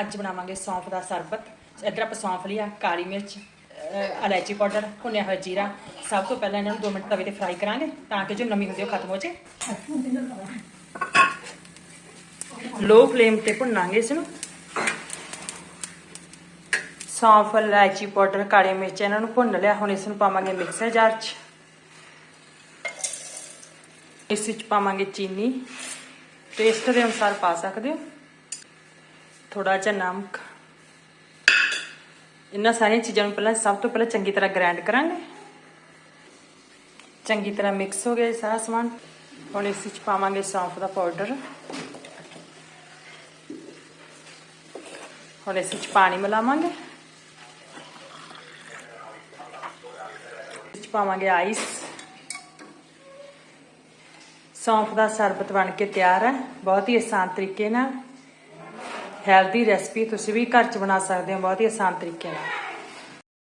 ਅੱਜ ਬਣਾਵਾਂਗੇ ਸੌਂਫ ਦਾ ਸਰਬਤ। ਇੱਧਰ ਆਪਾਂ ਸੌਂਫ ਲਿਆ ਕਾਲੀ ਮਿਰਚ ਇਲਾਇਚੀ ਪਾਊਡਰ, ਭੁੰਨਿਆ ਹੋਇਆ ਜੀਰਾ। ਸਭ ਤੋਂ ਪਹਿਲਾਂ ਇਹਨਾਂ ਨੂੰ 2 ਮਿੰਟ ਤਵੇ ਤੇ ਫਰਾਈ ਕਰਾਂਗੇ ਤਾਂ ਕਿ ਜੋ ਨਮੀ ਹੁੰਦੀ ਉਹ ਖਤਮ ਹੋ ਜੇ ਲੋ ਫਲੇਮ ਤੇ ਭੁੰਨਾਂਗੇ ਇਸ ਨੂੰ ਸੌਂਫ, ਇਲਾਇਚੀ ਪਾਊਡਰ, ਕਾਲੀ ਮਿਰਚ, ਇਹਨਾਂ ਨੂੰ ਭੁੰਨ ਲਿਆ। ਹੁਣ ਇਸ ਨੂੰ ਪਾਵਾਂਗੇ ਮਿਕਸਰ ਜਾਰ 'ਚ। ਇਸ ਵਿੱਚ ਪਾਵਾਂਗੇ ਚੀਨੀ। ਟੇਸਟ ਦੇ ਅਨੁਸਾਰ ਪਾ ਸਕਦੇ ਹੋ। ਥੋੜਾ ਜਿਹਾ ਨਮਕ। ਇਹਨਾਂ ਸਾਰੀਆਂ ਚੀਜ਼ਾਂ ਨੂੰ ਪਹਿਲਾਂ ਸਭ ਤੋਂ ਪਹਿਲਾਂ ਚੰਗੀ ਤਰ੍ਹਾਂ ਗ੍ਰਾਈਂਡ ਕਰਾਂਗੇ। ਚੰਗੀ ਤਰ੍ਹਾਂ ਮਿਕਸ ਹੋ ਗਿਆ ਸਾਰਾ ਸਮਾਨ। ਹੁਣ ਇਸ ਵਿੱਚ ਪਾਵਾਂਗੇ ਸੌਂਫ ਦਾ ਪਾਊਡਰ ਹੁਣ ਇਸ ਵਿੱਚ ਪਾਣੀ ਮਿਲਾਵਾਂਗੇ। ਇਸ ਵਿੱਚ ਪਾਵਾਂਗੇ ਆਈਸ ਸੌਂਫ ਦਾ ਸਰਬਤ ਬਣ ਕੇ ਤਿਆਰ ਹੈ। ਬਹੁਤ ਹੀ ਆਸਾਨ ਤਰੀਕੇ ਨਾਲ। ਹੈਲਦੀ ਰੈਸਪੀ ਤੁਸੀਂ ਵੀ ਘਰ 'ਚ ਬਣਾ ਸਕਦੇ ਹੋ ਬਹੁਤ ਹੀ ਆਸਾਨ ਤਰੀਕੇ ਨਾਲ।